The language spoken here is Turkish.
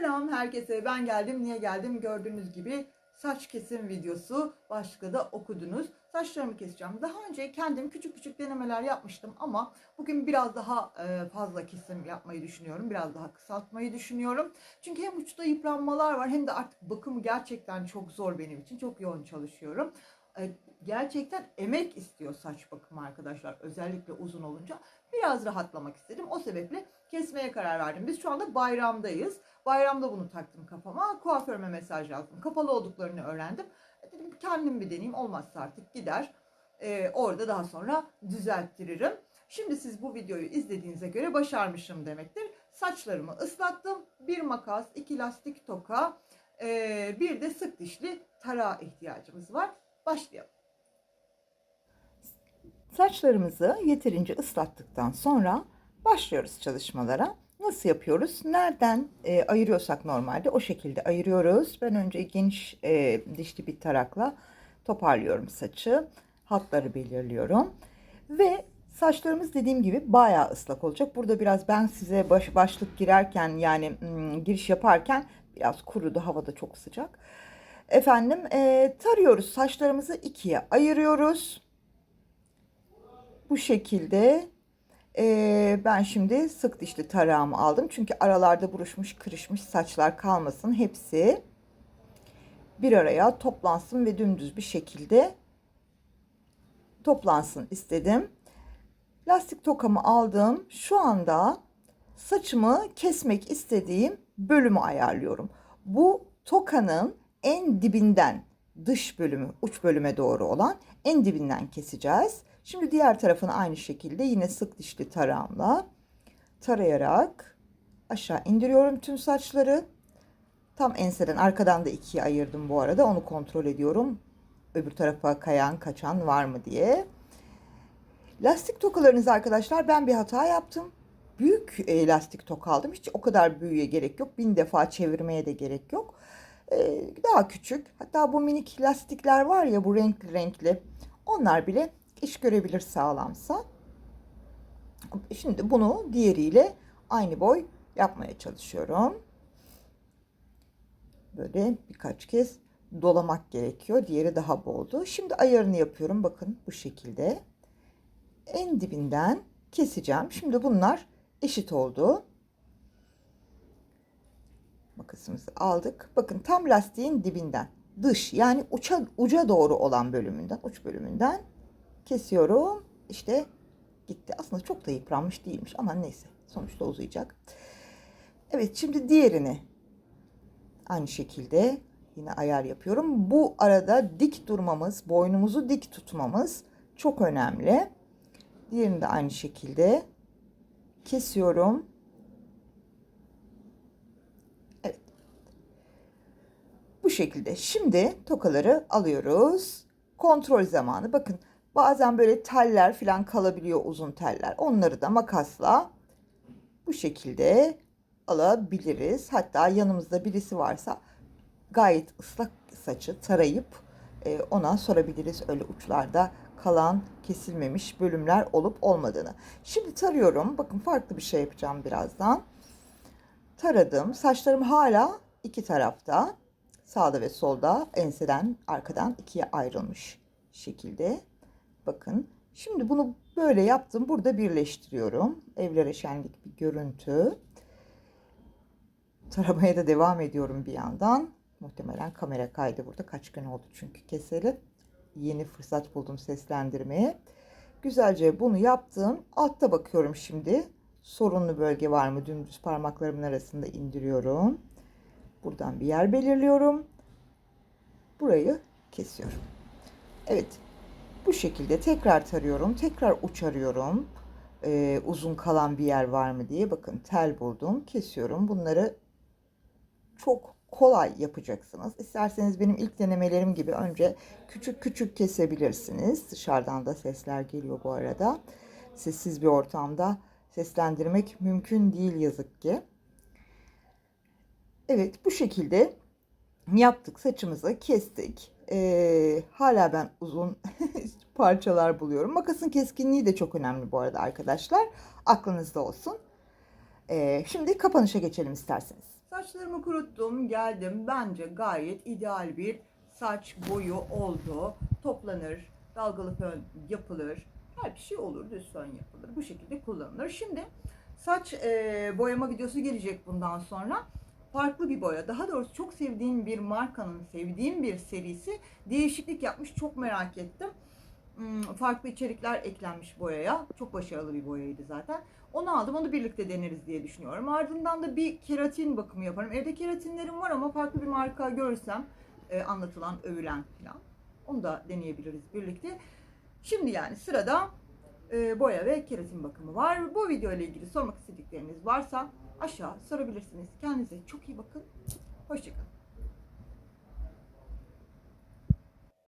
Selam herkese. Ben geldim. Niye geldim? Gördüğünüz gibi saç kesim videosu başlıkta da okudunuz. Saçlarımı keseceğim. Daha önce kendim küçük küçük denemeler yapmıştım ama bugün biraz daha e, fazla kesim yapmayı düşünüyorum. Biraz daha kısaltmayı düşünüyorum. Çünkü hem uçta yıpranmalar var hem de artık bakımı gerçekten çok zor benim için. Çok yoğun çalışıyorum. E, Gerçekten emek istiyor saç bakımı arkadaşlar. Özellikle uzun olunca biraz rahatlamak istedim. O sebeple kesmeye karar verdim. Biz şu anda bayramdayız. Bayramda bunu taktım kafama. Kuaförüme mesaj yazdım. Kapalı olduklarını öğrendim. E, Dedim kendim bir deneyeyim. Olmazsa artık gider. Ee, orada daha sonra düzelttiririm. Şimdi siz bu videoyu izlediğinize göre başarmışım demektir. Saçlarımı ıslattım. Bir makas, iki lastik toka, ee, bir de sık dişli tarağa ihtiyacımız var. Başlayalım. Saçlarımızı yeterince ıslattıktan sonra başlıyoruz çalışmalara. Nasıl yapıyoruz? Nereden e, ayırıyorsak normalde o şekilde ayırıyoruz. Ben önce geniş e, dişli bir tarakla toparlıyorum saçı. Hatları belirliyorum. Ve saçlarımız dediğim gibi bayağı ıslak olacak. Burada biraz ben size baş, başlık girerken yani giriş yaparken biraz kurudu. Havada çok sıcak. Efendim e, tarıyoruz. Saçlarımızı ikiye ayırıyoruz. Bu şekilde ee, ben şimdi sık dişli tarağımı aldım. Çünkü aralarda buruşmuş, kırışmış saçlar kalmasın. Hepsi bir araya toplansın ve dümdüz bir şekilde toplansın istedim. Lastik tokamı aldım. Şu anda saçımı kesmek istediğim bölümü ayarlıyorum. Bu tokanın en dibinden dış bölümü, uç bölüme doğru olan en dibinden keseceğiz. Şimdi diğer tarafını aynı şekilde yine sık dişli tarağımla tarayarak aşağı indiriyorum tüm saçları. Tam enseden arkadan da ikiye ayırdım bu arada. Onu kontrol ediyorum. Öbür tarafa kayan kaçan var mı diye. Lastik tokalarınız arkadaşlar ben bir hata yaptım. Büyük e, lastik toka aldım. Hiç o kadar büyüğe gerek yok. Bin defa çevirmeye de gerek yok. Ee, daha küçük. Hatta bu minik lastikler var ya bu renkli renkli. Onlar bile iş görebilir sağlamsa. Şimdi bunu diğeriyle aynı boy yapmaya çalışıyorum. Böyle birkaç kez dolamak gerekiyor. Diğeri daha boldu. Şimdi ayarını yapıyorum. Bakın bu şekilde. En dibinden keseceğim. Şimdi bunlar eşit oldu. Makasımızı aldık. Bakın tam lastiğin dibinden dış yani uça, uca doğru olan bölümünden uç bölümünden kesiyorum. İşte gitti. Aslında çok da yıpranmış değilmiş ama neyse sonuçta uzayacak. Evet şimdi diğerini aynı şekilde yine ayar yapıyorum. Bu arada dik durmamız, boynumuzu dik tutmamız çok önemli. Diğerini de aynı şekilde kesiyorum. Evet. Bu şekilde. Şimdi tokaları alıyoruz. Kontrol zamanı. Bakın Bazen böyle teller falan kalabiliyor uzun teller. Onları da makasla bu şekilde alabiliriz. Hatta yanımızda birisi varsa gayet ıslak saçı tarayıp e, ona sorabiliriz öyle uçlarda kalan kesilmemiş bölümler olup olmadığını. Şimdi tarıyorum. Bakın farklı bir şey yapacağım birazdan. Taradım. Saçlarım hala iki tarafta. Sağda ve solda enseden arkadan ikiye ayrılmış şekilde. Bakın şimdi bunu böyle yaptım. Burada birleştiriyorum. Evlere şenlik bir görüntü. Taramaya da devam ediyorum bir yandan. Muhtemelen kamera kaydı burada. Kaç gün oldu çünkü keseli. Yeni fırsat buldum seslendirmeye. Güzelce bunu yaptım. Altta bakıyorum şimdi. Sorunlu bölge var mı? Dümdüz parmaklarımın arasında indiriyorum. Buradan bir yer belirliyorum. Burayı kesiyorum. Evet bu şekilde tekrar tarıyorum. Tekrar uçarıyorum. Ee, uzun kalan bir yer var mı diye. Bakın tel buldum. Kesiyorum. Bunları çok kolay yapacaksınız. İsterseniz benim ilk denemelerim gibi önce küçük küçük kesebilirsiniz. Dışarıdan da sesler geliyor bu arada. Sessiz bir ortamda seslendirmek mümkün değil yazık ki. Evet bu şekilde yaptık saçımızı kestik. Ee, hala ben uzun parçalar buluyorum. Makasın keskinliği de çok önemli bu arada arkadaşlar. Aklınızda olsun. Ee, şimdi kapanışa geçelim isterseniz. Saçlarımı kuruttum, geldim. Bence gayet ideal bir saç boyu oldu. Toplanır, dalgalı fön yapılır. Her bir şey olur, düz fön yapılır. Bu şekilde kullanılır. Şimdi saç e, boyama videosu gelecek bundan sonra. Farklı bir boya. Daha doğrusu çok sevdiğim bir markanın, sevdiğim bir serisi değişiklik yapmış. Çok merak ettim. Hmm, Farklı içerikler eklenmiş boyaya. Çok başarılı bir boyaydı zaten. Onu aldım. Onu birlikte deneriz diye düşünüyorum. Ardından da bir keratin bakımı yaparım. Evde keratinlerim var ama farklı bir marka görürsem e, anlatılan, övülen falan. Onu da deneyebiliriz birlikte. Şimdi yani sırada e, boya ve keratin bakımı var. Bu video ile ilgili sormak istedikleriniz varsa aşağı sorabilirsiniz. Kendinize çok iyi bakın. Hoşçakalın.